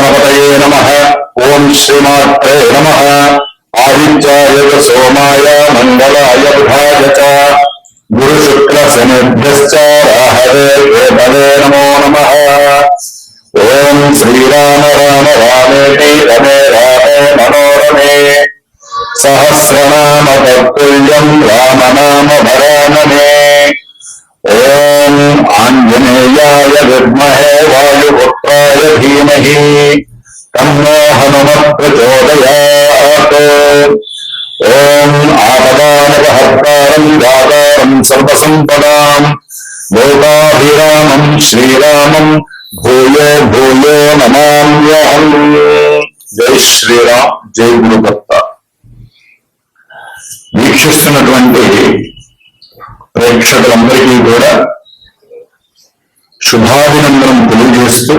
గణపతయే నమ ఓం శ్రీమాత్రే నమ ఆదిత్యాయ సోమాయ మంగళాయ బుధాయ చ గురు శుక్ల శనిభ్యశ్చ నమో నమ ఓం శ్రీరామ రామ రామేతి రమే రామే మనోరమే సహస్రనామ తత్తుల్యం రామనామ భరానమే ఓం ఆంజనేయాయ విద్మహే వాయుపుత్రాయ ధీమహి. తన్నో హనుమత్ ప్రచోదయాత్ ఓం ఆపదానపహర్తారం దాతారం సర్వసంపదాం. లోకాభిరామం శ్రీరామం భూయో భూయో నమామ్యహం. జై శ్రీరామ్ జై గురుదత్త. వీక్షిస్తున్నటువంటి ప్రేక్షకులందరికీ కూడా శుభాభినందనం తెలియజేస్తూ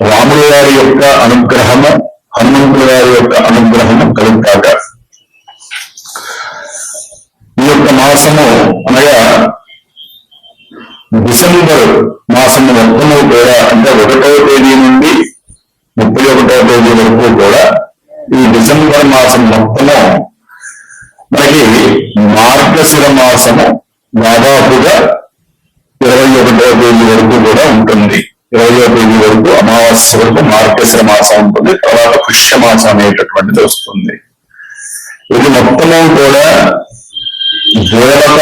రాముల గారి యొక్క అనుగ్రహము హనుమంతుల గారి యొక్క అనుగ్రహము కలుగుతాక. ఈ యొక్క మాసము అనగా డిసెంబర్ మాసము మొత్తము కూడా అంటే ఒకటో తేదీ నుండి ముప్పై ఒకటో తేదీ వరకు కూడా ఈ డిసెంబర్ మాసం మొత్తము మనకి మార్గశిర మాసము దాదాపుగా ఇరవై ఒకటో తేదీ వరకు కూడా ఉంటుంది. ఇరవయో తేదీ వరకు అమావాస్య వరకు మార్గశిర మాసం ఉంటుంది. తర్వాత పుష్య మాసం అనేటటువంటిది వస్తుంది. ఇది మొత్తము కూడా దేవత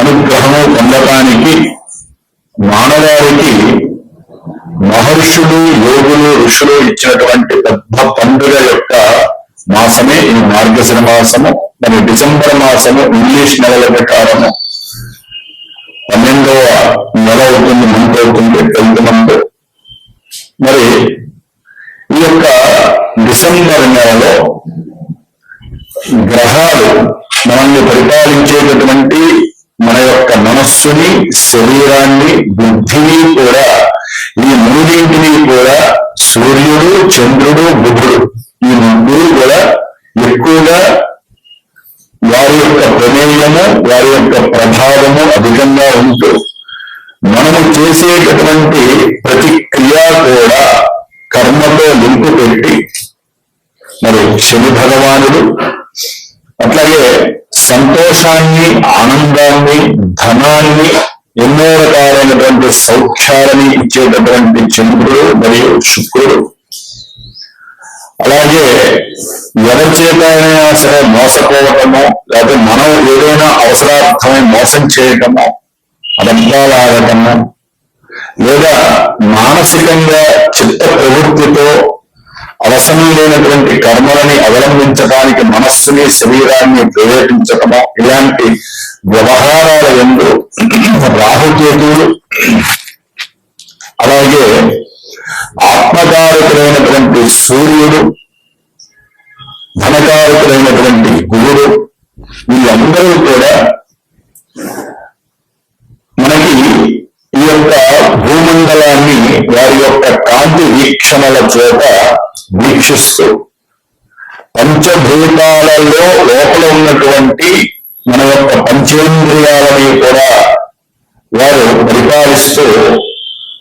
అనుగ్రహము పొందటానికి మానవాళికి మహర్షులు యోగులు ఋషులు ఇచ్చినటువంటి పెద్ద పండుగ యొక్క మాసమే ఈ మార్గశిర మాసము. మరి డిసెంబర్ మాసము ఇంగ్లీష్ నెలల ప్రకారము పన్నెండవ నెల అవుతుంది మంత్ అవుతుంది టెన్త్ మంత్. మరి ఈ యొక్క డిసెంబర్ నెలలో గ్రహాలు మనల్ని పరిపాలించేటటువంటి మన యొక్క మనస్సుని శరీరాన్ని బుద్ధిని కూడా ఈ మూడింటిని కూడా సూర్యుడు చంద్రుడు బుధుడు ఈ ముగ్గురు కూడా ఎక్కువగా వారి యొక్క ప్రమేయము వారి యొక్క ప్రభావము అధికంగా ఉంటూ మనము చేసేటటువంటి ప్రతి క్రియ కూడా కర్మతో లింకు పెట్టి మరి శని భగవానుడు అట్లాగే సంతోషాన్ని ఆనందాన్ని ధనాన్ని ఎన్నో రకాలైనటువంటి సౌఖ్యాలని ఇచ్చేటటువంటి చంద్రుడు మరియు శుక్రుడు. అలాగే ఎవరి చేతైనా సరే మోసపోవటము లేకపోతే మనం ఏదైనా అవసరార్థమై మోసం చేయటము అబద్ధాలాడటము లేదా మానసికంగా చిత్త ప్రవృత్తితో అవసరం లేనటువంటి కర్మలని అవలంబించడానికి మనస్సుని శరీరాన్ని ప్రేరేపించటము ఇలాంటి వ్యవహారాల ఎందు రాహుకేతువులు అలాగే ఆత్మకారకులైనటువంటి సూర్యుడు ధనకారకులైనటువంటి గురుడు వీళ్ళందరూ కూడా మనకి ఈ యొక్క భూమండలాన్ని వారి యొక్క కాంతి వీక్షణల చేత వీక్షిస్తూ పంచభూతాలలో లోపల ఉన్నటువంటి మన యొక్క పంచేంద్రియాలని కూడా వారు పరిపాలిస్తూ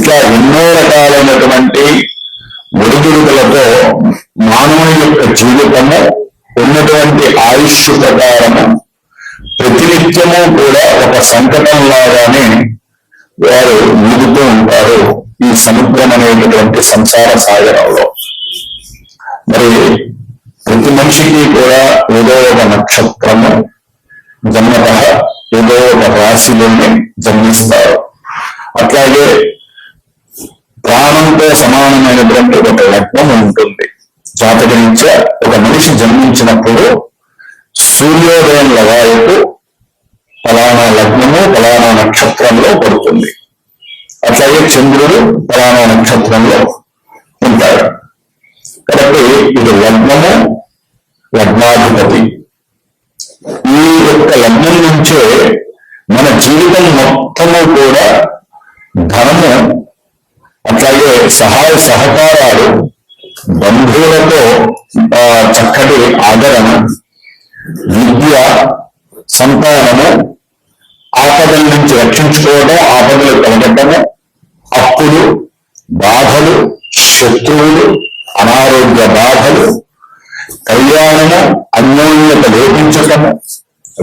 ఇట్లా ఎన్నో రకాలైనటువంటి ఒడిదుడుకులతో మానవుని యొక్క జీవితము ఉన్నటువంటి ఆయుష్ ప్రకారము ప్రతినిత్యము కూడా ఒక సంకటం లాగానే వారు ఈదుతూ ఉంటారు ఈ సముద్రం అనేటటువంటి సంసార సాగరంలో. మరి ప్రతి మనిషికి కూడా ఏదో ఒక నక్షత్రము జన్మత ఏదో ఒక రాశిలోనే జన్మిస్తారు. అట్లాగే ప్రాణంతో సమానమైనటువంటి ఒక లగ్నం ఉంటుంది. జాతకరీత్యా ఒక మనిషి జన్మించినప్పుడు సూర్యోదయం లగాయకు ఫలానా లగ్నము ఫలానా నక్షత్రంలో పడుతుంది. అట్లాగే చంద్రుడు ఫలానా నక్షత్రంలో ఇది లగ్నము లగ్నాధిపతి. ఈ యొక్క లగ్నం నుంచే మన జీవితం మొత్తము కూడా ధనము సహాయ సహకారాలు బంధువులతో చక్కటి ఆదరణ విద్య సంతానము ఆపదల నుంచి రక్షించుకోవడం ఆపదలు కలగటము అప్పులు బాధలు శత్రువులు అనారోగ్య బాధలు కళ్యాణము అన్యోన్యత లోపించటము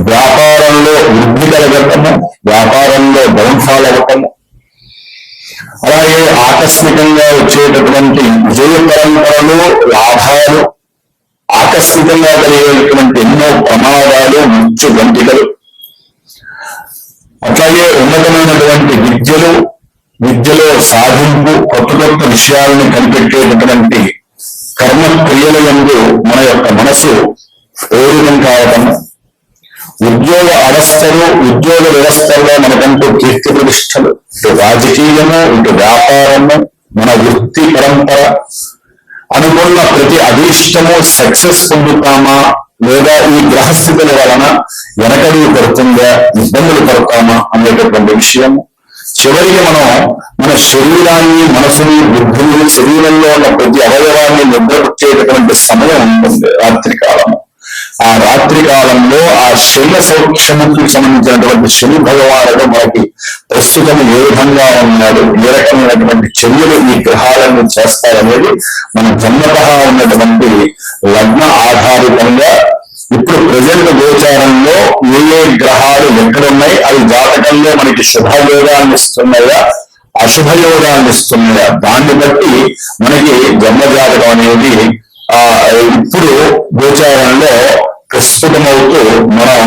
వ్యాపారంలో వృద్ధి కలగటము వ్యాపారంలో డౌన్ఫాల్ అవ్వటము అలాగే ఆకస్మికంగా వచ్చేటటువంటి విజయ పరంపరలో లాభాలు ఆకస్మికంగా కలిగేటువంటి ఎన్నో ప్రమాదాలు మృత్యు గంటికలు అట్లాగే ఉన్నతమైనటువంటి విద్యలు విద్యలో సాధింపు కొత్త కొత్త విషయాలను కనిపెట్టేటటువంటి కర్మ క్రియల యందు మన యొక్క మనసు ప్రేరితం కావటం ఉద్యోగ అవస్థలు ఉద్యోగ వ్యవస్థల్లో మనకంటూ కీర్తి ప్రతిష్టలు. ఇటు రాజకీయము ఇటు వ్యాపారము మన వృత్తి పరంపర. అనుకున్న ప్రతి అభీష్టము సక్సెస్ పొందుతామా? లేదా ఈ గ్రహస్థితుల వలన వెనకడుగు పడుతుందా? ఇబ్బందులు పడతామా? అనేటటువంటి విషయం చివరికి మనం మన శరీరాన్ని మనసుని బుద్ధిని శరీరంలో ఉన్న ప్రతి అవయవాన్ని నిద్రపుచ్చేటటువంటి సమయం ఉంటుంది రాత్రి కాలము ఆ రాత్రి కాలంలో ఆ శైల సౌఖ్యముకి సంబంధించినటువంటి శని భగవానుడు మనకి ప్రస్తుతం ఏ విధంగా ఉన్నాడు ఏ రకమైనటువంటి చర్యలు ఈ గ్రహాలను చేస్తాయనేది మన జన్మత ఉన్నటువంటి లగ్న ఆధారితంగా ఇప్పుడు ప్రజెంట్ గోచారంలో ఏ ఏ గ్రహాలు ఎక్కడున్నాయి అవి జాతకంలో మనకి శుభయోగాన్ని ఇస్తున్నాయా అశుభయోగాన్ని ఇస్తున్నాయా? దాన్ని బట్టి మనకి జన్మ జాతకం అనేది ఇప్పుడు గోచారంలో ప్రస్తుతమవుతూ మనం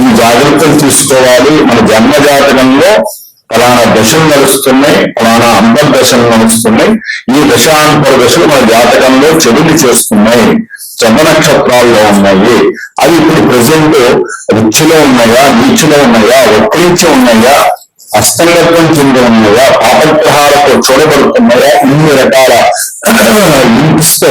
ఈ జాగ్రత్తలు తీసుకోవాలి మన జన్మ జాతకంలో ఫలానా దశలు నడుస్తున్నాయి ఫలానా అంబర్ దశలు నడుస్తున్నాయి. ఈ దశాంతర దశలు మన జాతకంలో చెడుని చేస్తున్నాయి. చంద్ర నక్షత్రాల్లో ఉన్నాయి. అవి ఇప్పుడు ప్రజెంట్ రుచిలో ఉన్నాయా నీచులో ఉన్నాయా ఒక్కరించి ఉన్నాయా అస్తంగత్వం చెంది ఉన్నాయా పాపగ్రహాలతో చూడబడుతున్నాయా ఇన్ని రకాల లింక్స్తో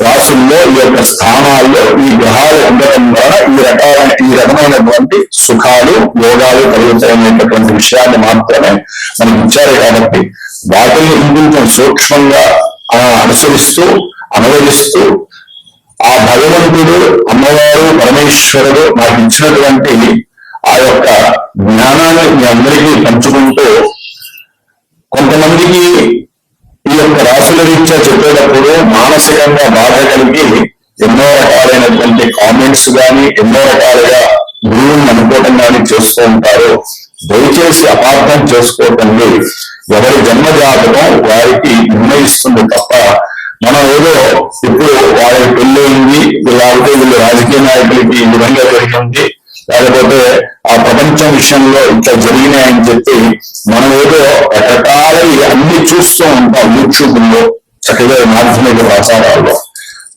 రాశుల్లో ఈ యొక్క స్థానాల్లో ఈ గ్రహాలు ఉండటం ద్వారా ఈ రకాలైన ఈ రకమైనటువంటి సుఖాలు యోగాలు కలుగుతాయనేటటువంటి విషయాన్ని మాత్రమే మనకి ఇచ్చారు కాబట్టి వాటిని ఇంకొంచెం సూక్ష్మంగా ఆ, అనుసరిస్తూ అనువదిస్తూ ఆ భగవంతుడు అమ్మవారు పరమేశ్వరుడు నాకు ఇచ్చినటువంటి ఆ యొక్క జ్ఞానాన్ని మీ అందరికీ పంచుకుంటూ కొంతమందికి ఈ యొక్క రాశుల రీత్యా చెప్పేటప్పుడు మానసికంగా బాధ కలిగి ఎన్నో రకాలైనటువంటి కామెంట్స్ గాని ఎన్నో రకాలుగా గురువుని అనుకోవటం కానీ చేస్తూ ఉంటారు. దయచేసి అపార్థం చేసుకోకండి. ఎవరి జన్మ జాతకం వారికి నిర్ణయిస్తుంది తప్ప మనం ఏదో ఇప్పుడు వాళ్ళకి పెళ్ళయింది లేకపోతే వీళ్ళు రాజకీయ నాయకులకి ఈ విధంగా జరిగింది లేకపోతే ఆ ప్రపంచం విషయంలో ఇట్లా జరిగినాయని చెప్పి మనం ఏదో రకరకాల అన్ని చూస్తూ ఉంటాం యూట్యూబ్లో చక్కగా మాధ్యమిక ప్రచారాల్లో.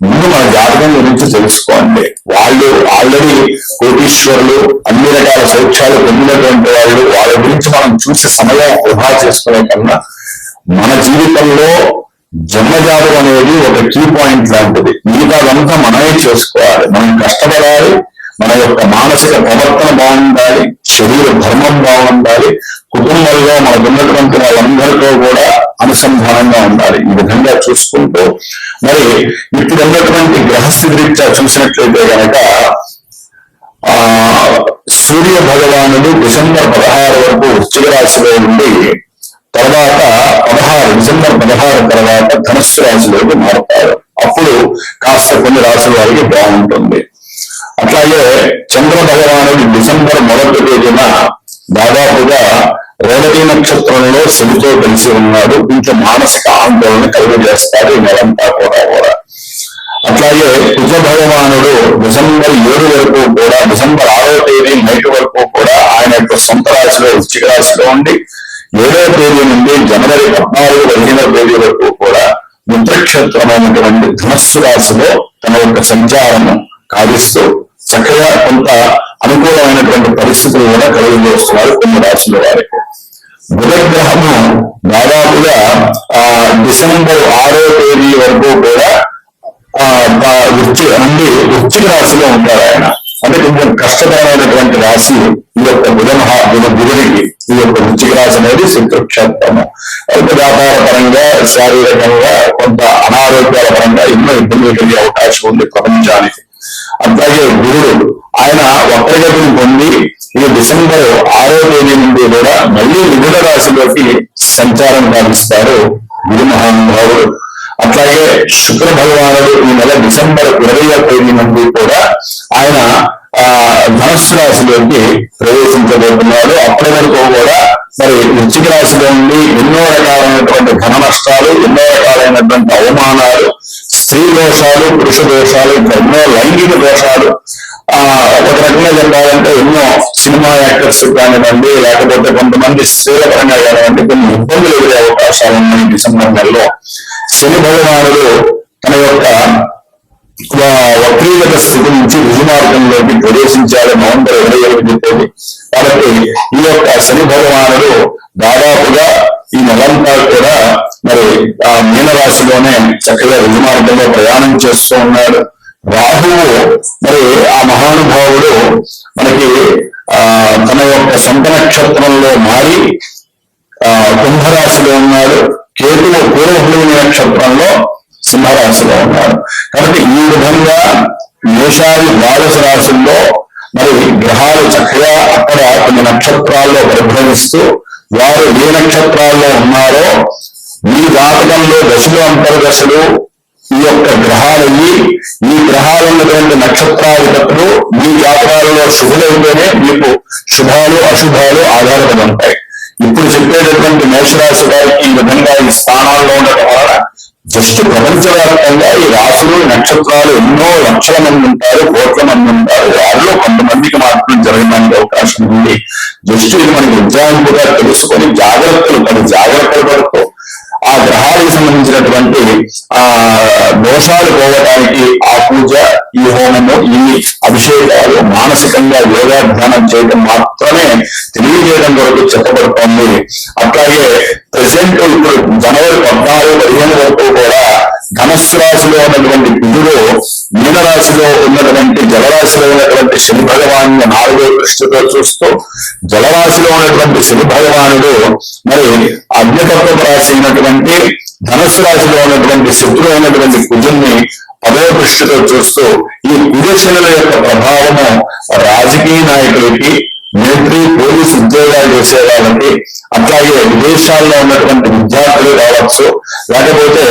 ముందు మన జాతకం గురించి తెలుసుకోండి. వాళ్ళు ఆల్రెడీ కోటీశ్వరులు అన్ని రకాల సౌఖ్యాలు పొందినటువంటి వాళ్ళు. వాళ్ళ గురించి మనం చూసి సమయం వృధా చేసుకునే కన్నా మన జీవితంలో జన్మజాతం అనేది ఒక కీ పాయింట్ లాంటిది. మిగతాదంతా మనమే చేసుకోవాలి. మనం కష్టపడాలి మన యొక్క మానసిక ప్రవర్తన బాగుండాలి శరీర ధర్మం బాగుండాలి కుటుంబంలో మనకు ఉన్నటువంటి వాళ్ళందరితో కూడా అనుసంధానంగా ఉండాలి. ఈ విధంగా చూసుకుంటూ మరి ఇప్పుడు ఉన్నటువంటి గ్రహస్థితి రీత్యా చూసినట్లయితే కనుక ఆ సూర్య భగవానుడు డిసెంబర్ పదహారు వరకు వృశ్చిక రాశిలో ఉండి తర్వాత పదహారు డిసెంబర్ పదహారు తర్వాత ధనుస్సు రాశిలోకి మారుతారు అప్పుడు కాస్త కొన్ని రాశుల వారికి బాగుంటుంది. అట్లాగే చంద్ర భగవానుడు డిసెంబర్ మొదటి తేదీన దాదాపుగా రేవతి నక్షత్రంలో శనితో కలిసి ఉన్నాడు. కొంచెం మానసిక ఆందోళన కలుగజేస్తాడు ఈ నెలంతా కూడా కూడా. అట్లాగే కుజ భగవానుడు డిసెంబర్ ఏడు వరకు కూడా డిసెంబర్ ఆరో తేదీ నైట్ వరకు కూడా ఆయన యొక్క సొంత రాశిలో వృశ్చిక రాశిలో ఉండి ఏడో తేదీ నుండి జనవరి పద్నాలుగు పదిహేనో తేదీ వరకు కూడా ముద్రక్షేత్రమైనటువంటి ధనస్సు రాశిలో తన యొక్క సంచారము కావిస్తూ చక్కగా కొంత అనుకూలమైనటువంటి పరిస్థితులు కూడా కలిగి వస్తున్నారు కొన్ని రాశుల వారికి. బుధగ్రహము దాదాపుగా ఆ డిసెంబర్ ఆరో తేదీ వరకు కూడా ఆ బ- నుండి వృత్తిక రాశిలో ఉంటారు ఆయన. అంటే కొంచెం కష్టకరమైనటువంటి రాశి ఈ యొక్క బుధ మహా బుధ బుధుడికి ఈ యొక్క వృత్తిక రాశి అనేది శత్రుక్షేత్రము అయితే వ్యాపార పరంగా శారీరకంగా కొంత అనారోగ్యాల పరంగా ఎన్నో ఇబ్బందులు కలిగే అవకాశం ఉంది ప్రపంచానికి. అట్లాగే గురుడు ఆయన వక్రగతిని పొంది ఈ డిసెంబర్ ఆరో తేదీ నుండి కూడా మళ్ళీ మిథున రాశిలోకి సంచారం సాగిస్తారు గురు మహానుభావుడు. అట్లాగే శుక్ర భగవానుడు ఈ నెల డిసెంబర్ ఇరవై తేదీ నుండి కూడా ఆయన ఆ ధనుస్సు రాశిలోకి ప్రవేశించబోతున్నాడు అప్పటి వరకు కూడా మరి వృచ్చిక రాశిలో ఉండి ఎన్నో రకాలైనటువంటి ఘన నష్టాలు ఎన్నో రకాలైనటువంటి అవమానాలు స్త్రీ దోషాలు పురుష దోషాలు ఇంకా ఎన్నో లైంగిక దోషాలు ఆ ఒక రకంగా చెప్పాలంటే ఎన్నో సినిమా యాక్టర్స్ కానివ్వండి లేకపోతే కొంతమంది స్త్రీల పరంగా కానివ్వండి కొన్ని ఇబ్బందులు ఎదురే అవకాశాలు ఉన్నాయి డిసెంబర్ నెలలో. శని భగవానుడు తన యొక్క వక్రీగత స్థితి నుంచి రుజుమార్గంలోకి ప్రవేశించాడు నవంబర్ ఇరవై ఒకటి చెప్పేది కాబట్టి ఈ యొక్క శని భగవానుడు దాదాపుగా ఈ నెలంతా కూడా మరి ఆ మీనరాశిలోనే చక్కగా రుజుమార్గంలో ప్రయాణం చేస్తూ ఉన్నాడు. రాహువు మరి ఆ మహానుభావుడు మనకి ఆ తన యొక్క సొంత నక్షత్రంలో మారి ఆ కుంభరాశిలో ఉన్నాడు. కేతువు పూర్వభూమి నక్షత్రంలో సింహరాశిలో ఉన్నాడు. కాబట్టి ఈ విధంగా మేషాది ద్వాదశ రాశుల్లో మరి గ్రహాలు చక్కగా అక్కడ కొన్ని నక్షత్రాల్లో పరిభ్రమిస్తూ వారు ఏ నక్షత్రాల్లో ఉన్నారో మీ జాతకంలో దశలు అంతర్దశలు ఈ యొక్క గ్రహాలయ్యి ఈ గ్రహాలు ఉన్నటువంటి నక్షత్రాధిపతులు మీ జాతకాలలో శుభులైతేనే మీకు శుభాలు అశుభాలు ఆధారపడి ఉంటాయి. ఇప్పుడు చెప్పేటటువంటి మేషరాశి వారికి ఈ విధంగా ఈ స్థానాల్లో ఉండటం వలన జస్ట్ ప్రపంచవ్యాప్తంగా ఈ రాశులు నక్షత్రాలు ఎన్నో లక్షల మంది ఉంటారు కోట్ల మంది ఉంటారు వారిలో కొంతమందికి మాత్రం జరగడానికి అవకాశం ఉంది. జస్ట్ ఇది మనకి ఉజ్జాయింపుగా తెలుసుకొని జాగ్రత్తలు పది జాగ్రత్తలు పడుతూ ఆ గ్రహాలకు సంబంధించినటువంటి ఆ దోషాలు పోవడానికి ఆ పూజ ఈ హోమము ఈ అభిషేకాలు మానసికంగా యోగాధ్యానం చేయడం మాత్రమే తెలియజేయడం వరకు చెప్పబడుతోంది. అట్లాగే ప్రజెంట్ ఇప్పుడు జనవరి పద్నాలుగు పదిహేను వరకు కూడా ధనస్సు రాశిలో ఉన్నటువంటి కుజుడు మీనరాశిలో ఉన్నటువంటి జలరాశిలో ఉన్నటువంటి శని భగవాను నాలుగో దృష్టితో చూస్తూ జలరాశిలో ఉన్నటువంటి శని భగవానుడు మరి అగ్నితత్వ రాశి అయినటువంటి ధనస్సు రాశిలో ఉన్నటువంటి శత్రు అయినటువంటి కుజుల్ని పదవ దృష్టితో చూస్తూ ఈ కుజ యొక్క ప్రభావము రాజకీయ నాయకులకి మిలిటరీ పోలీస్ ఉద్యోగాలు చేసే వాళ్ళకి అట్లాగే విదేశాల్లో ఉన్నటువంటి విద్యార్థులు కావచ్చు లేకపోతే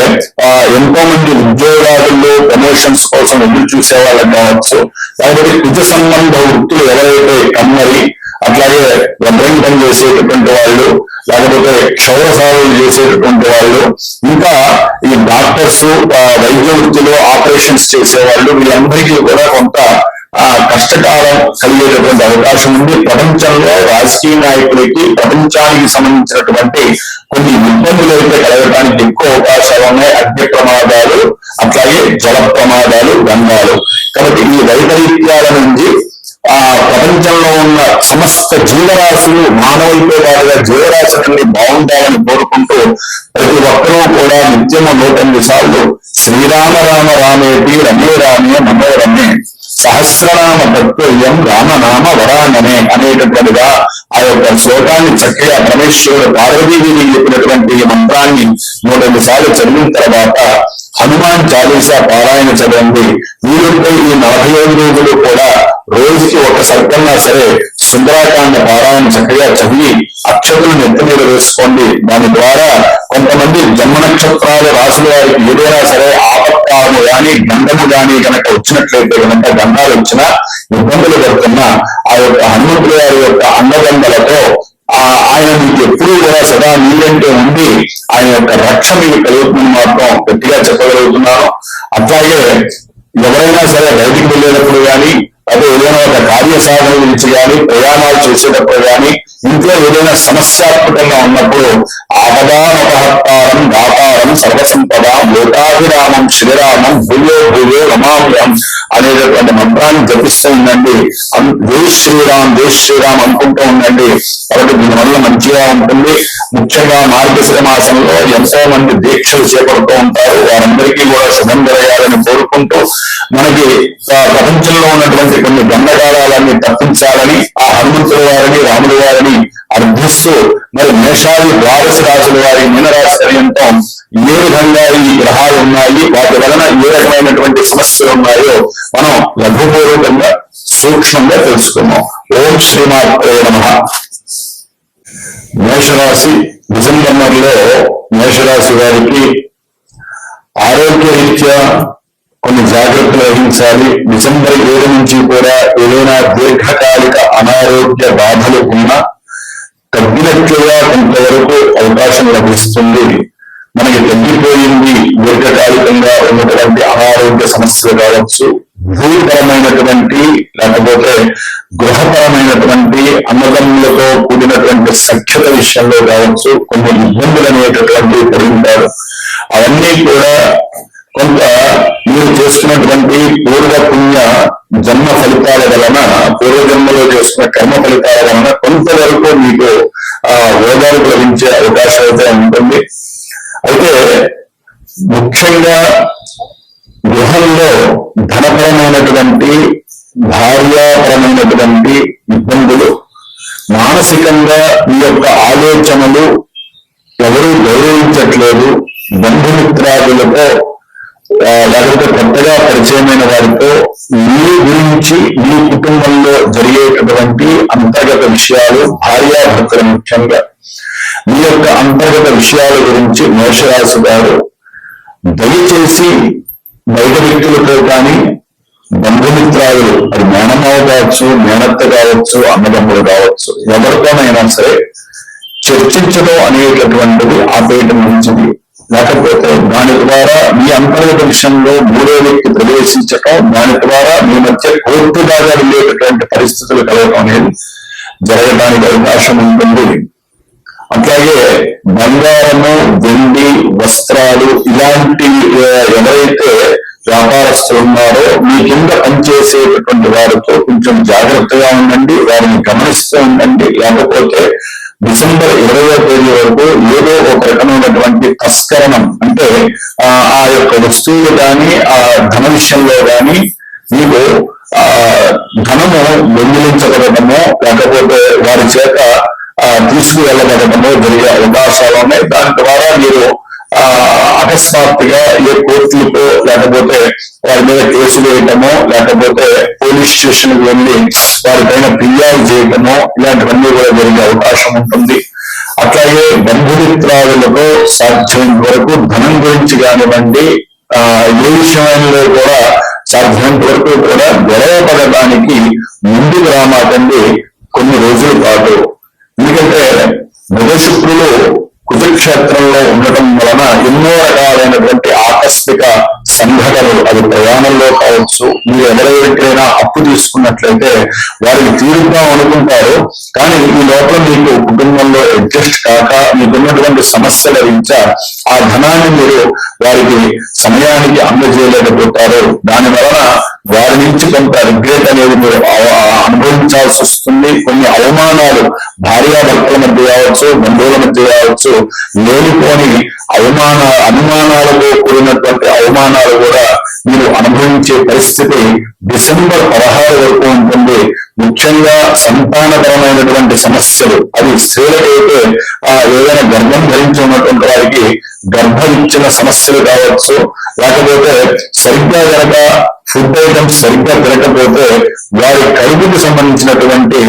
ఆ, ఎంతో మంది ఉద్యోగాలు ప్రమోషన్స్ కోసం ఎదురు చూసే వాళ్ళకి కావచ్చు లేకపోతే కుజ సంబంధ వృత్తులు ఎవరైతే కమ్మరి అట్లాగే రబ్బరింగ్ చేసేటటువంటి వాళ్ళు లేకపోతే క్షౌర సేవలు చేసేటటువంటి వాళ్ళు ఇంకా ఈ డాక్టర్స్ వైద్య వృత్తిలో ఆపరేషన్స్ చేసేవాళ్ళు వీళ్ళందరికీ కూడా కొంత ఆ కష్టకాలం కలిగేటటువంటి అవకాశం ఉంది. ప్రపంచంలో రాజకీయ నాయకులకి ప్రపంచానికి సంబంధించినటువంటి కొన్ని ఇబ్బందులు అయితే కలగడానికి ఎక్కువ అవకాశాలు ఉన్నాయి. అగ్ని ప్రమాదాలు అట్లాగే జల ప్రమాదాలు గంగాలు కాబట్టి ఈ వైపరీత్యాల నుంచి ఆ ప్రపంచంలో ఉన్న సమస్త జీవరాశులు మానవులతో పాటుగా జీవరాశులన్నీ బాగుంటాయని కోరుకుంటూ ప్రతి ఒక్కరూ కూడా నిత్యము నూటెనిమిది సార్లు శ్రీరామ రామ రామేటి రమే రామే మనోరమే సహస్రనామ తత్వయం రామనామ వరాననే అనేటటువంటిగా ఆ యొక్క శ్లోకాన్ని చక్కగా పరమేశ్వరుడు పార్వతీదేవి చెప్పినటువంటి మంత్రాన్ని నూట సార్లు చదివిన తర్వాత హనుమాన్ చాలీసా పారాయణ చదవండి. వీరుపై ఈ నలభై ఐదు రోజులు కూడా రోజుకి ఒక సర్కన్నా సరే సుందరాకాండ పారాయణ చక్కగా చదివి అక్షతులు నెత్తి మీద వేసుకోండి. దాని ద్వారా కొంతమంది జన్మ నక్షత్రాలు రాసిన వారికి ఏదైనా సరే ఆపత్కాలము గాని గంధము గాని కనుక వచ్చినట్లయితే కనుక గంధాలు వచ్చినా ఇబ్బందులు పడుతున్నా ఆ యొక్క హనుమంతుల గారి యొక్క అండదండలతో ఆ ఆయన మీకు ఎప్పుడూ కూడా సదా మీరంటే ఉండి ఆయన యొక్క రక్ష మీకు కలుగుతుంది మాత్రం గట్టిగా చెప్పగలుగుతున్నాను. అట్లాగే ఎవరైనా సరే బయటికి వెళ్ళేటప్పుడు కానీ అదే ఏదైనా ఒక కార్య సాధన గురించి కానీ ప్రయాణాలు చేసేటప్పుడు కానీ ఇంట్లో ఏదైనా సమస్యాత్మకంగా ఉన్నప్పుడు ఆపదామపహత్తారం దాతారం సర్వసంపద లోకాభిరామం శ్రీరామం భూయో భూయో రమాభ్యం అనేటటువంటి మంత్రాన్ని జపిస్తూ ఉండండి జై శ్రీరామ్ జై శ్రీరామ్ అనుకుంటూ ఉండండి. కాబట్టి దీనివల్ల మంచిగా ఉంటుంది. ముఖ్యంగా మార్గశిర మాసంలో ఎంతో మంది దీక్షలు చేపడుతూ ఉంటారు. వారందరికీ కూడా శుభం జరగాలని కోరుకుంటూ మనకి ప్రపంచంలో ఉన్నటువంటి కొన్ని గండకాలాలన్నీ తప్పించాలని ఆ హనుమంతుల వారిని రాముల వారిని అర్థిస్తూ మరి మేషాది ద్వాదశ రాశుల వారి మీనరాశి పర్యంతం ఏ విధంగా ఈ గ్రహాలు ఉన్నాయి? వాటి వలన ఏ రకమైనటువంటి సమస్యలు ఉన్నాయో మనం లఘుపూర్వకంగా సూక్ష్మంగా తెలుసుకున్నాం ఓం శ్రీమాత్రే నమ. మేషరాశి డిసెంబర్ మేషరాశి వారికి ఆరోగ్య రీత్యా కొన్ని జాగ్రత్తలు వహించాలి. డిసెంబర్ ఏడు నుంచి కూడా ఏదైనా దీర్ఘకాలిక అనారోగ్య బాధలు ఉన్నా తగ్గినట్లుగా కొంతవరకు అవకాశం లభిస్తుంది. మనకి తగ్గిపోయింది దీర్ఘకాలికంగా ఉన్నటువంటి అనారోగ్య సమస్యలు కావచ్చు భూపరమైనటువంటి లేకపోతే గృహపరమైనటువంటి అన్నదమ్ములతో కూడినటువంటి సఖ్యత విషయంలో కావచ్చు కొన్ని ఇబ్బందులు అనేటటువంటివి పడి ఉంటారు అవన్నీ కూడా కొంత మీరు చేస్తున్నటువంటి పూర్వ పుణ్య జన్మ ఫలితాల వలన పూర్వజన్మలో చేసుకున్న కర్మ ఫలితాల వలన కొంతవరకు మీకు ఆ హోదాలు లభించే అవకాశం అయితే ఉంటుంది. అయితే ముఖ్యంగా గృహంలో ధనపరమైనటువంటి భార్యాపరమైనటువంటి ఇబ్బందులు మానసికంగా మీ యొక్క ఆలోచనలు ఎవరు గౌరవించట్లేదు. బంధుమిత్రాదులతో లేకపోతే కొత్తగా పరిచయమైన వారితో మీ గురించి మీ కుటుంబంలో జరిగేటటువంటి అంతర్గత విషయాలు భార్యాభర్తలు ముఖ్యంగా మీ యొక్క అంతర్గత విషయాల గురించి మేషరాశి గారు దయచేసి బయట వ్యక్తులతో కానీ బంధుమిత్రాలు అది మేనమావ కావచ్చు మేనత్త కావచ్చు అన్నదమ్ములు కావచ్చు ఎవరితోనైనా సరే చర్చించడం అనేటటువంటిది ఆపేయటం మంచిది లేకపోతే దాని ద్వారా మీ అంతర్గత విషయంలో మూడో వ్యక్తి ప్రవేశించటం దాని ద్వారా మీ మధ్య కోర్టు దాకా వెళ్ళేటటువంటి పరిస్థితులు కలగడం అనేది జరగడానికి అవకాశం ఉంటుంది. అట్లాగే బంగారము వెండి వస్త్రాలు ఇలాంటి ఎవరైతే వ్యాపారస్తులు ఉన్నారో మీ కింద పనిచేసేటటువంటి వారితో కొంచెం జాగ్రత్తగా ఉండండి వారిని గమనిస్తూ ఉండండి. లేకపోతే డిసెంబర్ ఇరవై తేదీ వరకు ఏదో ఒక రకమైనటువంటి తస్కరణం. అంటే ఆ ఆ యొక్క వస్తువులు కానీ ఆ ధన విషయంలో కానీ మీకు ఆ ధనము దొంగిలించబడటమో లేకపోతే వారి చేత ఆ తీసుకువెళ్ళబడటమో జరిగే అవకాశాలు ఉన్నాయి. దాని ద్వారా మీరు ఆ అకస్మాత్తుగా ఏ కోర్టులతో లేకపోతే వారి మీద కేసు వేయటమో లేకపోతే పోలీస్ స్టేషన్కి వెళ్ళి వారిపైన ఫిర్యాదు చేయటమో ఇలాంటివన్నీ కూడా జరిగే అవకాశం ఉంటుంది. అట్లాగే బంధుమిత్రాదులతో సాధ్యమైనంత వరకు ధనం గురించి కానివ్వండి ఆ ఏ విషయంలో కూడా సాధ్యమైనంత వరకు కూడా గొడవ పడడానికి ముందుకు రామాటండి కొన్ని రోజుల పాటు. ఎందుకంటే బుధ శుక్రులు కుజక్షేత్రంలో ఉండటం వలన ఎన్నో రకాలైనటువంటి ఆకస్మిక సంఘటనలు అది ప్రయాణంలో కావచ్చు మీరు ఎవరెవరికైనా అప్పు తీసుకున్నట్లయితే వారికి తీరుద్దాం అనుకుంటారు. కానీ ఈ లోపల మీకు కుటుంబంలో అడ్జస్ట్ కాక మీకున్నటువంటి సమస్యల రీత్యా ఆ ధనాన్ని మీరు వారికి సమయానికి అందజేయలేకపోతారు. దాని వలన వారి నుంచి కొంత రిగ్రెట్ అనేది మీరు అనుభవించాల్సి వస్తుంది. కొన్ని అవమానాలు భార్యాభర్తల మధ్య కావచ్చు బంధువుల మధ్య కావచ్చు లేనిపోని అవమాన అనుమానాలతో కూడినటువంటి అవమానాలు కూడా మీరు అనుభవించే పరిస్థితి డిసెంబర్ పదహారు వరకు ఉంటుంది. ముఖ్యంగా సంతానపరమైనటువంటి సమస్యలు. అది స్త్రీలకైతే ఆ ఏదైనా గర్భం ధరించి ఉన్నటువంటి వారికి గర్భం ఇచ్చిన సమస్యలు కావచ్చు. లేకపోతే సరిగ్గా గనక ఫుడ్ ఐటమ్స్ సరిగ్గా తినకపోతే వారి కడుపుకి సంబంధించినటువంటి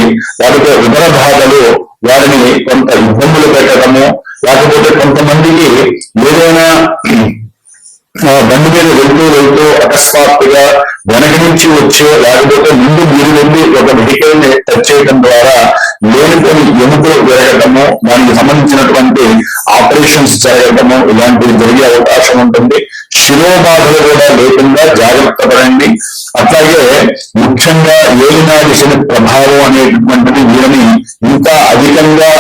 లేకపోతే ఉదర బాధలు వారిని కొంత ఇబ్బందులు పెట్టడము లేకపోతే కొంతమందికి ఏదైనా బండి మీద వెళ్తూ వెళ్తూ అకస్మాత్తుగా వెనక నుంచి వచ్చే లేకపోతే ముందు మీరు వెళ్ళి ఒక వెహికల్ని టచ్ చేయడం ద్వారా లేనిపోని ఎముకలు పెరగటము దానికి సంబంధించినటువంటి ఆపరేషన్స్ జరగటము ఇలాంటివి జరిగే అవకాశం ఉంటుంది. శిరోబాధలు కూడా లేకుండా జాగ్రత్త పడండి. అట్లాగే ముఖ్యంగా ఏలినాడి శని ప్రభావం అనేటటువంటిది వీరిని ఇంకా అధికంగా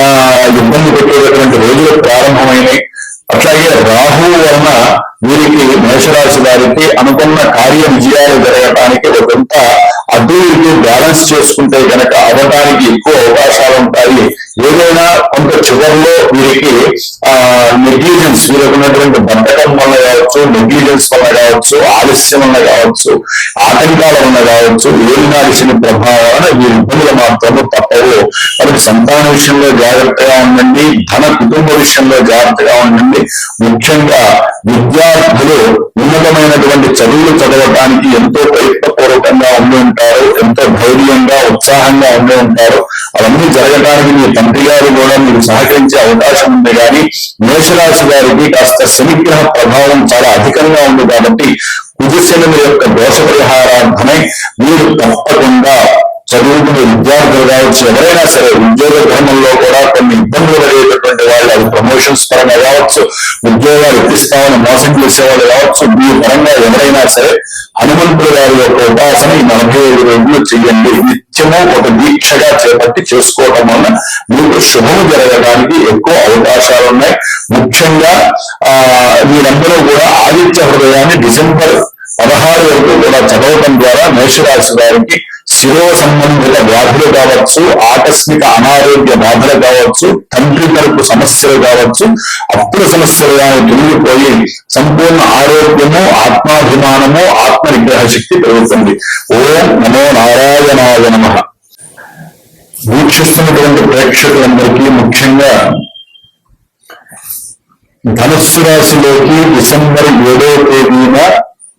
ఆ, ఇబ్బంది పెట్టేటటువంటి రోజులు ప్రారంభమైనాయి. అట్లాగే రాహు వలన వీరికి మేషరాశి వారికి అనుకున్న కార్య విజయాలు జరగడానికి ఒకంత అటు ఇటు బ్యాలెన్స్ చేసుకుంటే కనుక అవ్వటానికి ఎక్కువ అవకాశాలు ఉంటాయి. ఏదైనా కొంత చివరిలో వీరికి ఆ నెగ్లిజెన్స్ వీరికి ఉన్నటువంటి బద్ధకం వల్ల కావచ్చు నెగ్లిజెన్స్ వల్ల కావచ్చు ఆలస్యం వల్ల కావచ్చు ఆటంకాల వల్ల కావచ్చు ఏలినాడిసిన ప్రభావాన వీరి ఇబ్బందులు మాత్రము తప్పవు. కాబట్టి సంతాన విషయంలో జాగ్రత్తగా ఉండండి ధన కుటుంబ విషయంలో జాగ్రత్తగా ఉండండి. ముఖ్యంగా విద్యా విద్యార్థులు ఉన్నతమైనటువంటి చదువులు చదవడానికి ఎంతో ప్రయత్నపూర్వకంగా ఉండి ఉంటారు ఎంతో ధైర్యంగా ఉత్సాహంగా ఉండి ఉంటారు. అవన్నీ జరగడానికి మీ తండ్రి గారు కూడా మీరు సహకరించే అవకాశం ఉంది కానీ మేషరాశి గారికి కాస్త శనిగ్రహ ప్రభావం చాలా అధికంగా ఉంది కాబట్టి కుజశనుల యొక్క దోష పరిహారార్థమై మీరు తప్పకుండా చదువుకునే విద్యార్థులు కావచ్చు ఎవరైనా సరే ఉద్యోగ ధర్మంలో కూడా కొన్ని ఇబ్బందులు పడేటటువంటి వాళ్ళు అది ప్రమోషన్స్ పరంగా కావచ్చు ఉద్యోగాలు ఇప్పిస్తామని మోసం చేసేవాళ్ళు కావచ్చు మీ పరంగా ఎవరైనా సరే హనుమంతుడు గారి యొక్క ఉపాసన ఈ నలభై ఐదు రోజులు చెయ్యండి నిత్యము ఒక దీక్షగా చేపట్టి చేసుకోవటం వలన మీకు శుభము జరగడానికి ఎక్కువ అవకాశాలు ఉన్నాయి. ముఖ్యంగా ఆ మీరందరూ కూడా ఆదిత్య హృదయాన్ని డిసెంబర్ పదహారు వరకు కూడా చదవటం ద్వారా మేషరాశి వారికి శిరో సంబంధిత వ్యాధులు కావచ్చు ఆకస్మిక అనారోగ్య బాధలు కావచ్చు తండ్రి తరపు సమస్యలు కావచ్చు అప్పుల సమస్యలు కానీ తొలగిపోయి సంపూర్ణ ఆరోగ్యము ఆత్మాభిమానము ఆత్మ నిగ్రహ శక్తి పెరుగుతుంది. ఓం నమో నారాయణాయ నమ. వీక్షిస్తున్నటువంటి ప్రేక్షకులందరికీ ముఖ్యంగా ధనుస్సు రాశిలోకి డిసెంబర్ ఏడో తేదీన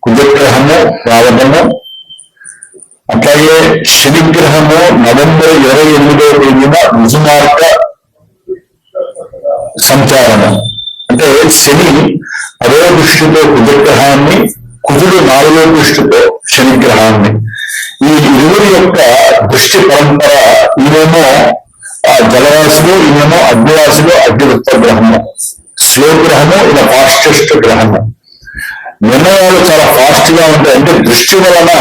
కుజగ్రహము రావటము అట్లాగే శనిగ్రహము నవంబర్ ఇరవై ఎనిమిదో తేదీన రుజుమార్గ సంచారము. అంటే శని పదో దృష్టితో కుజగ్రహాన్ని కుజుడు నాలుగో దృష్టితో శనిగ్రహాన్ని. ఈ ఇరువురి యొక్క దృష్టి పరంపర ఈయనేమో ఆ జలరాశిలో ఈయనేమో అగ్నిరాశిలో అగ్నివృత్త గ్రహము స్లో గ్రహము ఇలా ఫాస్టెస్ట్ గ్రహము. నిర్ణయాలు చాలా ఫాస్ట్గా ఉంటాయి. అంటే దృష్టి వలన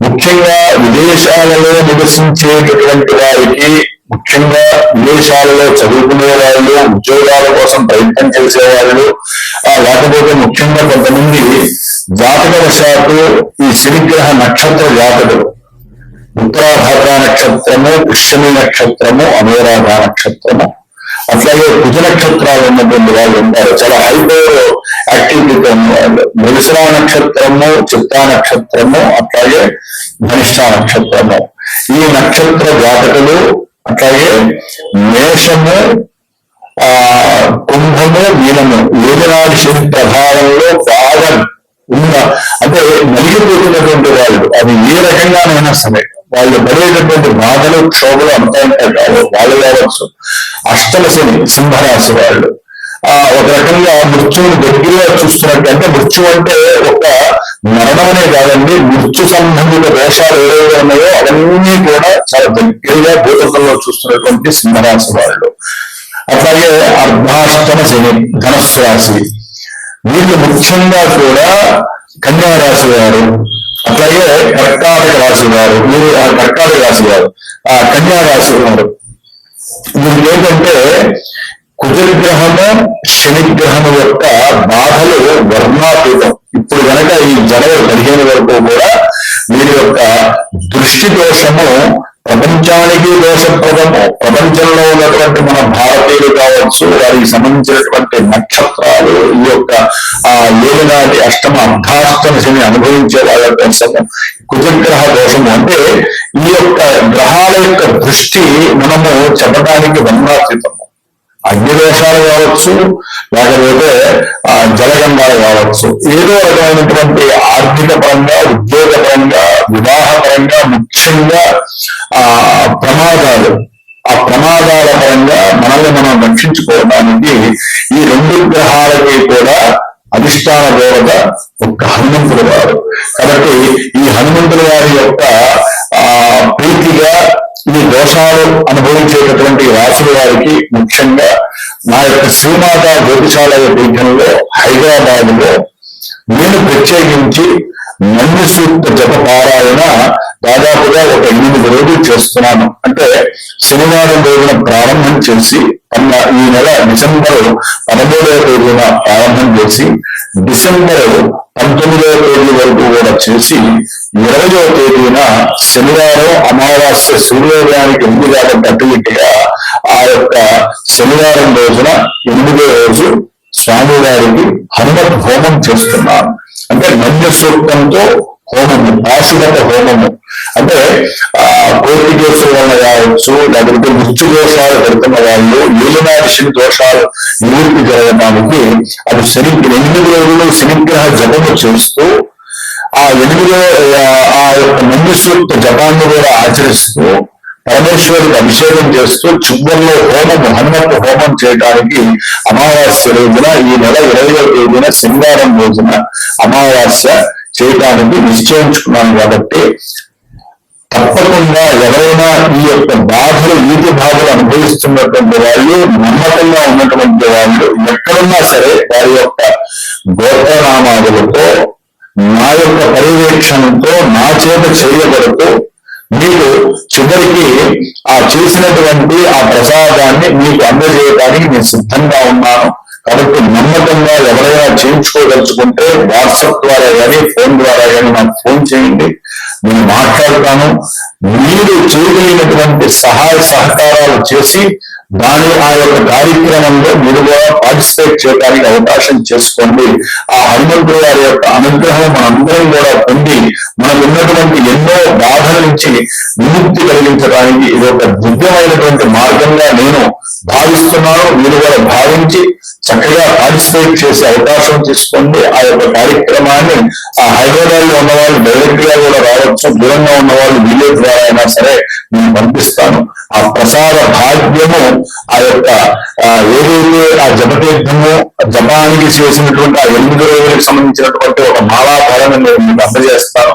ముఖ్యంగా విదేశాలలో నివసించేటటువంటి వారికి ముఖ్యంగా విదేశాలలో చదువుకునే వాళ్ళు ఉద్యోగాల కోసం ప్రయత్నం చేసే వాళ్ళు ఆ, లేకపోతే ముఖ్యంగా కొంతమంది జాతక వశాత్తు ఈ శనిగ్రహ నక్షత్ర జాతకులు. ఉత్తరాభాద్ర నక్షత్రము పుష్యమి నక్షత్రము అనురాధ నక్షత్రము. అట్లాగే కుజ నక్షత్రాలు ఉన్నటువంటి వాళ్ళు ఉంటారు. చాలా హైపర్ యాక్టివిటీతో ఉన్నవాళ్ళు మృగశిర నక్షత్రము చిత్తా నక్షత్రము అట్లాగే ధనిష్ట నక్షత్రము. ఈ నక్షత్ర జాతకులు అట్లాగే మేషము ఆ కుంభము మీనము. ఏదనాడి శని ప్రభావంలో బాగా ఉన్న అంటే నలిగిపోతున్నటువంటి వాళ్ళు అది ఏ రకంగానైనా సరే వాళ్ళు పడేటటువంటి బాధలు క్షోభలు అంతా ఉంటాయి. కావు వాళ్ళు కావచ్చు. అష్టమ శని సింహరాశి వాళ్ళు. ఒక రకంగా మృత్యువుని దగ్గరగా చూస్తున్నట్టు అంటే మృత్యు అంటే ఒక మరణమనే కాదండి మృత్యు సంబంధిత దోషాలు ఏవైతే ఉన్నాయో అవన్నీ కూడా చాలా దగ్గరగా భూతంలో చూస్తున్నటువంటి సింహరాశి వాళ్ళు అట్లాగే అర్ధాష్టమ శని ధనస్సు రాశి. వీళ్ళు ముఖ్యంగా కూడా కన్యా రాశి వారు అట్లాగే కర్కాటక రాశి వారు వీరు ఆ కర్కాటక రాశి వారు ఆ కన్యా రాశి వారు. వీళ్ళు ఏంటంటే కుజగ్రహము శనిగ్రహము యొక్క బాధలు వర్ణాతీతం. ఇప్పుడు కనుక ఈ జనవరి పదిహేను వరకు కూడా వీరి యొక్క దృష్టి దోషము ప్రపంచానికి దోషప్రదము ప్రపంచంలో ఉన్నటువంటి మన భారతీయులు కావచ్చు వారికి సంబంధించినటువంటి నక్షత్రాలు ఈ యొక్క ఆ ఏలినాటి అష్టమ అర్ధాష్టమ శని అనుభవించే వాళ్ళ కోసము కుజగ్రహ దోషము. అంటే ఈ యొక్క గ్రహాల యొక్క దృష్టి మనము చెప్పడానికి వర్ణాతీతం. అగ్నిదోషాలు కావచ్చు లేకపోతే జలగంధాలు కావచ్చు. ఏదో రకమైనటువంటి ఆర్థిక పరంగా ఉద్యోగ పరంగా వివాహ పరంగా ముఖ్యంగా ఆ ప్రమాదాలు. ఆ ప్రమాదాల పరంగా మనల్ని మనం రక్షించుకోవడానికి ఈ రెండు గ్రహాలకి కూడా అధిష్టాన దేవత ఒక్క హనుమంతుడు వారు. కాబట్టి ఈ హనుమంతుడు వారి యొక్క ఆ ప్రీతిగా ఈ దోషాలు అనుభవించేటటువంటి రాసుల వారికి ముఖ్యంగా నా యొక్క శ్రీమాత జ్యోతిషాలయ పీఠంలో హైదరాబాద్లో నేను ప్రత్యేకించి నంది సూక్త జప పారాయణ దాదాపుగా ఒక ఎనిమిది రోజులు చేస్తున్నాను. అంటే శనివారం రోజున ప్రారంభం చేసి ఈ నెల డిసెంబర్ పదమూడవ తేదీన ప్రారంభం చేసి డిసెంబర్ పంతొమ్మిదవ తేదీ వరకు కూడా చేసి ఇరవయవ తేదీన శనివారం అమావాస్య సూర్యోదయానికి ఎనిమిది కాబట్టి ఆ యొక్క శనివారం రోజున ఎనిమిదో రోజు స్వామివారికి హనుమత్ హోమం చేస్తున్నాను అంటే నంద్య సూక్తంతో హోమము పాశుగత హోమము. అంటే ఆ కోర్టు కేసుల వల్ల కావచ్చు లేకపోతే మృత్యు దోషాలు పెడుతున్న వాళ్ళు ఏలినాటి దోషాలు నివృత్తి జరగడానికి అది శని ఎనిమిది రోజులు శనిగ్రహ జపము చేస్తూ ఆ ఎనిమిదో ఆ యొక్క నంది సూక్త జపాన్ని కూడా ఆచరిస్తూ పరమేశ్వరుడికి అభిషేకం చేస్తూ చివరిలో హోమము హనుమత్ హోమం చేయడానికి అమావాస్య రోజున ఈ నెల ఇరవై తేదీన శనివారం రోజున అమావాస్య చేయడానికి నిశ్చయించుకున్నాను కాబట్టి తప్పకుండా ఎవరైనా ఈ యొక్క బాధలు వీటి బాధలు అనుభవిస్తున్నటువంటి వాళ్ళు నమ్మకంగా ఉన్నటువంటి వాళ్ళు ఎక్కడున్నా సరే వారి యొక్క గోత్రనామాదులతో నా యొక్క పర్యవేక్షణతో నా చేత చేయబడుతూ మీరు చివరికి ఆ చేసినటువంటి ఆ ప్రసాదాన్ని మీకు అందజేయడానికి నేను సిద్ధంగా ఉన్నాను. కాబట్టి నమ్మకంగా ఎవరైనా చేయించుకోదలుచుకుంటే వాట్సాప్ ద్వారా కానీ ఫోన్ ద్వారా కానీ నాకు ఫోన్ చేయండి. నేను మాట్లాడతాను. మీరు చేయగలిగినటువంటి సహాయ సహకారాలు చేసి దాని ఆ యొక్క కార్యక్రమంలో మీరు కూడా పార్టిసిపేట్ చేయడానికి అవకాశం చేసుకోండి. ఆ హనుమంతుడు గారి యొక్క అనుగ్రహం మనందరం కూడా పొంది మనకు ఉన్నటువంటి ఎన్నో బాధల నుంచి విముక్తి కలిగించడానికి ఇది ఒక దివ్యమైనటువంటి మార్గంగా నేను భావిస్తున్నాను. మీరు కూడా భావించి చక్కగా పార్టిసిపేట్ చేసే అవకాశం తీసుకోండి ఆ యొక్క కార్యక్రమాన్ని ఆ హైదరాబాద్లో ఉన్న వాళ్ళు డైరెక్ట్గా కూడా రావచ్చు. దూరంగా ఉన్న వాళ్ళు వీడియో ద్వారా అయినా సరే నేను పంపిస్తాను. ఆ ప్రసాద భాగ్యము ఆ యొక్క ఏదైతే ఆ జపతీర్థము జపానికి చేసినటువంటి ఆ ఎనిమిది రోజులకు సంబంధించినటువంటి ఒక మాలాఫలాన్ని నేను మీకు అందజేస్తాను.